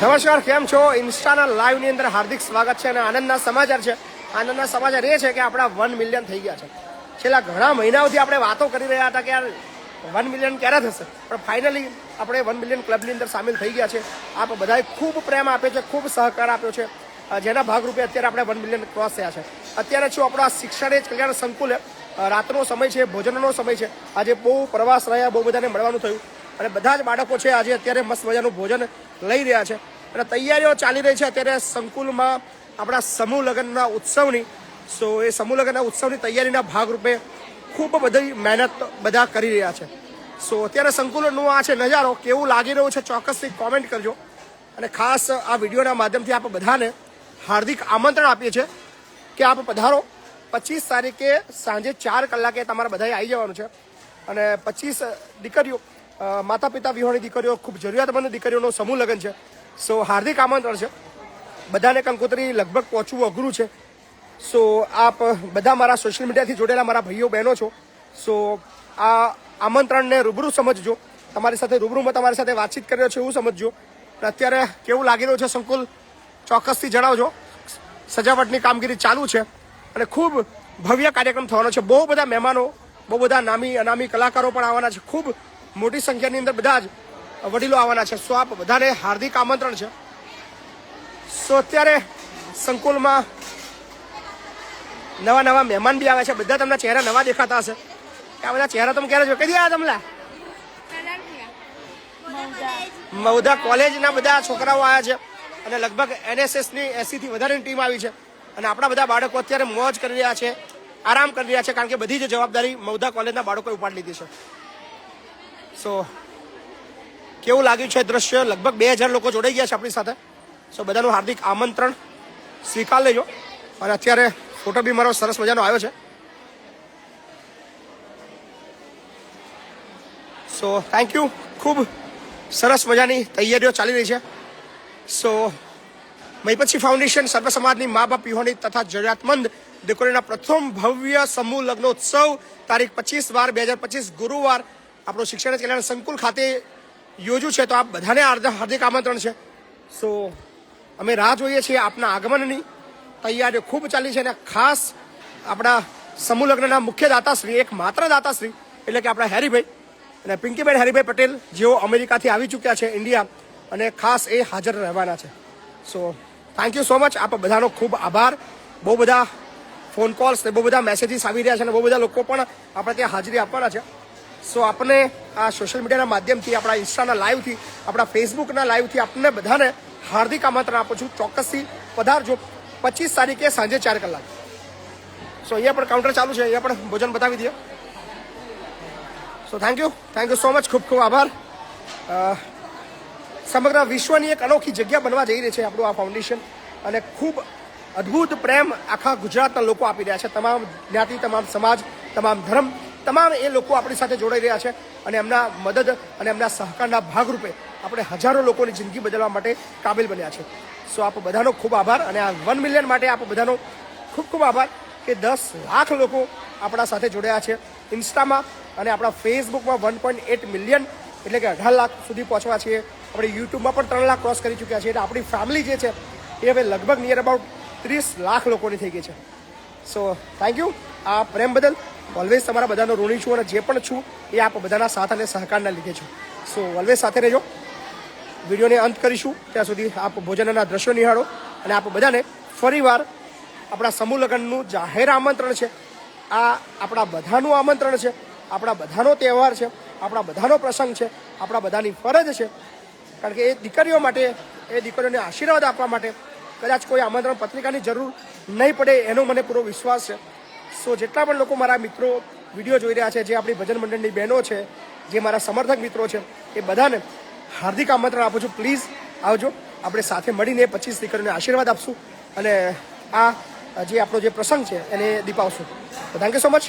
નમસ્કાર, કેમ છો? ઇન્સ્ટાના લાઈવની અંદર હાર્દિક સ્વાગત છે અને આનંદના સમાચાર છે. આનંદના સમાચાર એ છે કે આપણા વન મિલિયન થઈ ગયા છે. છેલ્લા ઘણા મહિનાઓથી આપણે વાતો કરી રહ્યા હતા કે યાર, વન મિલિયન ક્યારે થશે? પણ ફાઇનલી આપણે વન મિલિયન ક્લબની અંદર સામેલ થઈ ગયા છે. આપ બધાએ ખૂબ પ્રેમ આપ્યો છે, ખૂબ સહકાર આપ્યો છે. જેના ભાગરૂપે અત્યારે આપણે વન મિલિયન ક્રોસ થયા છે. અત્યારે શું આપણો આ શિક્ષણ એ જ કલ્યાણ સંકુલ રાતનો સમય છે, ભોજનનો સમય છે. આજે બહુ પ્રવાસ રહ્યા, બહુ બધાને મળવાનું થયું. અને બધા જ બાળકો છે આજે અત્યારે મસ્ત મજાનું ભોજન લઈ રહ્યા છે. અને તૈયારીઓ ચાલી રહી છે અત્યારે સંકુલમાં આપણા સમૂહ લગ્નના ઉત્સવની. સો એ સમૂહ લગ્નના ઉત્સવની તૈયારીના ભાગરૂપે ખૂબ બધી મહેનત બધા કરી રહ્યા છે. સો અત્યારે સંકુલનો આ છે નજારો કેવું લાગી રહ્યું છે ચોક્કસથી કોમેન્ટ કરજો. અને ખાસ આ વિડીયોના માધ્યમથી આપ બધાને હાર્દિક આમંત્રણ આપીએ છીએ કે આપ પધારો. પચીસ તારીખે સાંજે ચાર કલાકે તમારે બધાએ આવી જવાનું છે. અને પચીસ દીકરીઓ માતા પિતા વિહોણી દીકરીઓ ખૂબ જરૂરિયાતમંદ દીકરીઓનો સમૂહ લગ્ન છે. સો, હાર્દિક આમંત્રણ છે. બધાને કંકોત્રી લગભગ પહોંચવું અઘરું છે. સો, આપ બધા મારા સોશિયલ મીડિયાથી જોડેલા મારા ભાઈઓ, બહેનો છો. સો, આ આમંત્રણને રૂબરૂ સમજજો. તમારી સાથે રૂબરૂમાં તમારી સાથે વાતચીત કર્યો છે એવું સમજજો. અત્યારે કેવું લાગી રહ્યું છે સંકુલ? ચોક્કસથી જણાવજો. સજાવટની કામગીરી ચાલુ છે અને ખૂબ ભવ્ય કાર્યક્રમ થવાનો છે. બહુ બધા મહેમાનો, બહુ બધા નામી, અનામી કલાકારો પણ આવવાના છે. ખૂબ મોટી સંખ્યાની અંદર બધા જ વડીલો આવવાના છે. સો આપ બધાને હાર્દિક આમંત્રણ છે. સો અત્યારે સંકુલમાં નવા નવા મહેમાન બી આવે છે. બધા તમને ચહેરા નવા દેખાતા હશે. આ બધા ચહેરા તમે ક્યારે જો આવ્યા તમને? મૌધા કોલેજના બધા છોકરાઓ આવ્યા છે અને લગભગ એનએસએસની એસીથી વધારેની ટીમ આવી છે. અને આપણા બધા બાળકો અત્યારે મોજ કરી રહ્યા છે, આરામ કરી રહ્યા છે, કારણ કે બધી જ જવાબદારી મૌધા કોલેજના બાળકોએ ઉપાડી લીધી છે. સો કેવું લાગ્યું છે દ્રશ્ય? લગભગ બે હજાર લોકો જોડાઈ ગયા છે આપણી સાથે. સો બધાનું હાર્દિક આમંત્રણ. સ્વીકાર લેજો. અને અત્યારે ફોટો બી મારો સરસ મજાનો આવ્યો છે. સો થેન્ક યુ ખૂબ સરસ મજાની તૈયારીઓ ચાલી રહી છે. સો મહીપતસિંહ ફાઉન્ડેશન સર્વ સમાજની મા બાપ વિહોણી તથા જરૂરિયાતમંદ દીકરીના પ્રથમ ભવ્ય સમૂહ લગ્નોત્સવ તારીખ પચીસ બાર બે હજાર પચીસ ગુરુવાર આપણું શિક્ષણ કલ્યાણ સંકુલ ખાતે યોજ્યું છે, તો આપ બધાને હાર્દિક આમંત્રણ છે. સો, અમે રાહ જોઈએ છીએ આપના આગમનની. તૈયારીઓ ખૂબ ચાલી છે અને ખાસ આપણા સમૂહ લગ્નના મુખ્ય દાતાશ્રી, એક માત્ર દાતાશ્રી, એટલે કે આપણા હેરીભાઈ અને પિંકીબેન હેરીભાઈ પટેલ, જેઓ અમેરિકાથી આવી ચૂક્યા છે, ઇન્ડિયા, અને ખાસ એ હાજર રહેવાના છે. So thank you so much આપ બધાનો ખૂબ આભાર. બહુ બધા ફોન કોલ્સ ને બહુ બધા મેસેજીસ આવી રહ્યા છે અને બહુ બધા લોકો પણ આપણે ત્યાં હાજરી આપવાના છે. સો આપને આ સોશિયલ મીડિયાના માધ્યમથી, આપણા ઇન્સ્ટાના લાઈવથી આપણા ફેસબુકના લાઈવથી આપને બધાને હાર્દિક આમંત્રણ આપું છું. ચોક્કસથી પધારજો. પચીસ તારીખે સાંજે ચાર કલાક. સો અહીંયા પણ કાઉન્ટર ચાલુ છે. અહીંયા પણ ભોજન બતાવી દઈએ. So thank you thank you so much ખૂબ ખૂબ આભાર. સમગ્ર વિશ્વની એક અનોખી જગ્યા બનવા જઈ રહી છે આપણું આ ફાઉન્ડેશન અને ખૂબ અદ્ભુત પ્રેમ આખા ગુજરાતના લોકો આપી રહ્યા છે. તમામ જ્ઞાતિ, તમામ સમાજ, તમામ ધર્મ. તમામ એ લોકો આપણી સાથે જોડાઈ રહ્યા છે અને એમના મદદ અને એમના સહકારના ભાગરૂપે આપણે હજારો લોકોની જિંદગી બદલવા માટે કાબિલ બન્યા છે. સો આપ બધાનો ખૂબ આભાર અને આ વન મિલિયન માટે આપ બધાનો ખૂબ ખૂબ આભાર કે દસ લાખ લોકો આપણા સાથે જોડાયા છે. ઇન્સ્ટામાં અને આપણા ફેસબુકમાં વન પોઈન્ટ એટ મિલિયન એટલે કે અઢાર લાખ સુધી પહોંચવા છીએ. આપણે યુટ્યુબમાં પણ ત્રણ લાખ ક્રોસ કરી ચૂક્યા છીએ એટલે આપણી ફેમિલી જે છે એ હવે લગભગ નિયર અબાઉટ ત્રીસ લાખ લોકોની થઈ ગઈ છે. સો થેન્ક યુ આ પ્રેમ બદલ ઓલવેઝ તમારા બધાનો ઋણી છું અને જે પણ છું, એ આપ બધાના સાથ અને સહકારના લીધે છું. સો ઓલવેઝ સાથે રહેજો. વિડીયોને અંત કરીશું. ત્યાં સુધી આપ ભોજનના દ્રશ્યો નિહાળો અને આપ બધાને ફરીવાર આપણા સમૂહ લગ્નનું જાહેર આમંત્રણ છે. આ આપણા બધાનું આમંત્રણ છે. આપણા બધાનો તહેવાર છે. આપણા બધાનો પ્રસંગ છે. આપણા બધાની ફરજ છે. કારણ કે એ દીકરીઓ માટે, એ દીકરીઓને આશીર્વાદ આપવા માટે કદાચ કોઈ આમંત્રણ પત્રિકાની જરૂર નહીં પડે એનો મને પૂરો વિશ્વાસ છે. સો જેટલા પણ લોકો મારા મિત્રો વીડિયો જોઈ રહ્યા છે, જે આપણી ભજન મંડળની બહેનો છે, જે મારા સમર્થક મિત્રો છે, એ બધાને હાર્દિક આમંત્રણ આપું છું. પ્લીઝ આવજો. આપણે સાથે મળીને પચીસ દીકરીઓને આશીર્વાદ આપશું અને આ જે આપણો જે પ્રસંગ છે, એને દીપાવશું. તો થેન્ક યુ સો મચ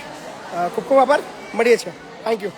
ખૂબ ખૂબ આભાર. મળીએ છીએ. Thank you